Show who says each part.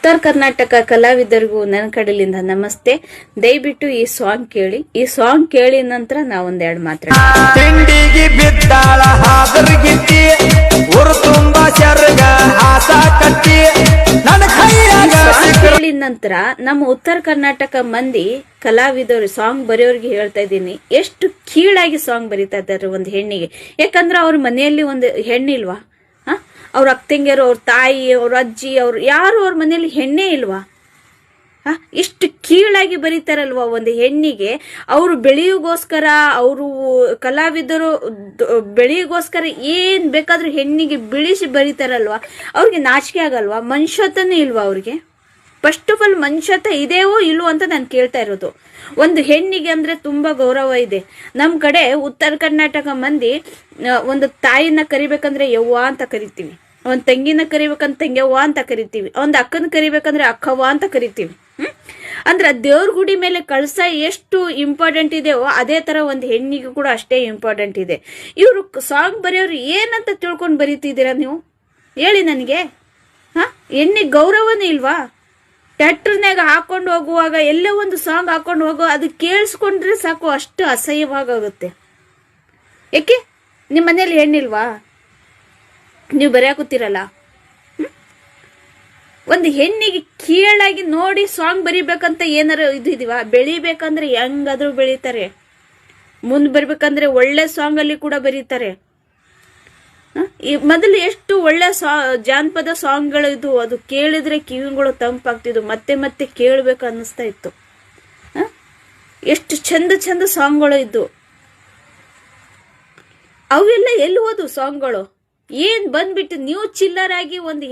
Speaker 1: ಉತ್ತರ ಕರ್ನಾಟಕ ಕಲಾವಿದರಿಗೂ ನನ್ನ ಕಡೆಯಿಂದ ನಮಸ್ತೆ. ದಯವಿಟ್ಟು ಈ ಸಾಂಗ್ ಕೇಳಿ. ಈ ಸಾಂಗ್ ಕೇಳಿ ನಂತರ ನಾವೊಂದೆರಡು ಮಾತಾಡಿ ನಂತರ ನಮ್ಮ ಉತ್ತರ ಕರ್ನಾಟಕ ಮಂದಿ ಕಲಾವಿದರು ಸಾಂಗ್ ಬರೆಯೋರಿಗೆ ಹೇಳ್ತಾ ಇದ್ದೀನಿ. ಎಷ್ಟು ಕೀಳಾಗಿ ಸಾಂಗ್ ಬರೀತಾ ಇದ್ದಾರೆ ಒಂದು ಹೆಣ್ಣಿಗೆ. ಯಾಕಂದ್ರೆ ಅವ್ರ ಮನೆಯಲ್ಲಿ ಒಂದು ಹೆಣ್ಣಿಲ್ವಾ? ಅವ್ರ ಅಕ್ಕಂಗಿಯರು ಅವ್ರ ತಾಯಿ, ಅವ್ರ ಅಜ್ಜಿ, ಅವ್ರು ಯಾರು ಅವ್ರ ಮನೆಯಲ್ಲಿ ಹೆಣ್ಣೇ ಇಲ್ವಾ? ಹಾಂ? ಇಷ್ಟು ಕೀಳಾಗಿ ಬರೀತಾರಲ್ವ ಒಂದು ಹೆಣ್ಣಿಗೆ? ಅವರು ಬೆಳೆಯೋಗೋಸ್ಕರ, ಅವರು ಕಲಾವಿದರು ಬೆಳೆಯೋಗೋಸ್ಕರ ಏನು ಬೇಕಾದರೂ ಹೆಣ್ಣಿಗೆ ಬಿಳಿಸಿ ಬರೀತಾರಲ್ವ? ಅವ್ರಿಗೆ ನಾಚಿಕೆ ಆಗಲ್ವಾ? ಮನುಷ್ಯತನೇ ಇಲ್ವಾ ಅವ್ರಿಗೆ? ಫಸ್ಟ್ ಆಫ್ ಆಲ್ ಮನುಷ್ಯತ ಇದೆಯೋ ಇಲ್ಲೋ ಅಂತ ನಾನು ಕೇಳ್ತಾ ಇರೋದು. ಒಂದು ಹೆಣ್ಣಿಗೆ ಅಂದ್ರೆ ತುಂಬಾ ಗೌರವ ಇದೆ. ನಮ್ ಕಡೆ ಉತ್ತರ ಕರ್ನಾಟಕ ಮಂದಿ ಒಂದು ತಾಯಿನ ಕರಿಬೇಕಂದ್ರೆ ಯವ್ವ ಅಂತ ಕರಿತೀವಿ. ಒಂದ್ ತಂಗಿನ ಕರಿಬೇಕಂದ್ರೆ ತಂಗ್ಯವ್ವ ಅಂತ ಕರಿತೀವಿ. ಒಂದ್ ಅಕ್ಕನ ಕರಿಬೇಕಂದ್ರೆ ಅಕ್ಕವ್ವ ಅಂತ ಕರಿತೀವಿ. ಹ್ಮ್? ಅಂದ್ರೆ ದೇವ್ರ ಗುಡಿ ಮೇಲೆ ಕಳಸ ಎಷ್ಟು ಇಂಪಾರ್ಟೆಂಟ್ ಇದೆಯೋ ಅದೇ ತರ ಒಂದು ಹೆಣ್ಣಿಗೆ ಕೂಡ ಅಷ್ಟೇ ಇಂಪಾರ್ಟೆಂಟ್ ಇದೆ. ಇವರು ಸಾಂಗ್ ಬರೆಯೋರು ಏನಂತ ತಿಳ್ಕೊಂಡು ಬರೀತಿದ್ದೀರಾ ನೀವು? ಹೇಳಿ ನನಗೆ. ಹಾ? ಹೆಣ್ಣಿಗೆ ಗೌರವನೇ ಇಲ್ವಾ? ಟ್ಯಾಕ್ಟರ್ನಾಗ ಹಾಕೊಂಡು ಹೋಗುವಾಗ, ಎಲ್ಲೇ ಒಂದು ಸಾಂಗ್ ಹಾಕೊಂಡು ಹೋಗೋ ಅದು ಕೇಳಿಸ್ಕೊಂಡ್ರೆ ಸಾಕು, ಅಷ್ಟು ಅಸಹ್ಯವಾಗುತ್ತೆ. ಯಾಕೆ ನಿಮ್ಮ ಮನೇಲಿ ಹೆಣ್ಣಿಲ್ವಾ? ನೀವು ಬರೆಯಾಕುತ್ತೀರಲ್ಲ? ಒಂದು ಹೆಣ್ಣಿಗೆ ಕೀಳಾಗಿ ನೋಡಿ ಸಾಂಗ್ ಬರಿಬೇಕಂತ ಏನಾರು ಇದು ಇದೀವ ಬೆಳಿಬೇಕಂದ್ರೆ ಹೆಂಗಾದ್ರೂ ಬೆಳಿತಾರೆ. ಮುಂದೆ ಬರ್ಬೇಕಂದ್ರೆ ಒಳ್ಳೆ ಸಾಂಗ್ ಅಲ್ಲಿ ಕೂಡ ಬರೀತಾರೆ? ಈ ಮೊದಲು ಎಷ್ಟು ಒಳ್ಳೆ ಸಾ ಜಾನಪದ ಸಾಂಗ್ಗಳಿದ್ವು ಅದು ಕೇಳಿದ್ರೆ ಕಿವಿಗಳು ತಂಪಾಗ್ತಿದ್ವು ಮತ್ತೆ ಮತ್ತೆ ಕೇಳಬೇಕು ಅನ್ನಿಸ್ತಾ ಇತ್ತು. ಎಷ್ಟು ಚಂದ ಚಂದ ಸಾಂಗ್ಗಳು ಇದ್ವು ಅವೆಲ್ಲ ಎಲ್ಲಿ ಹೋದವು ಸಾಂಗ್ಗಳು ಏನು ಬಂದ್ಬಿಟ್ಟು ನೀವು ಚಿಲ್ಲರಾಗಿ ಒಂದು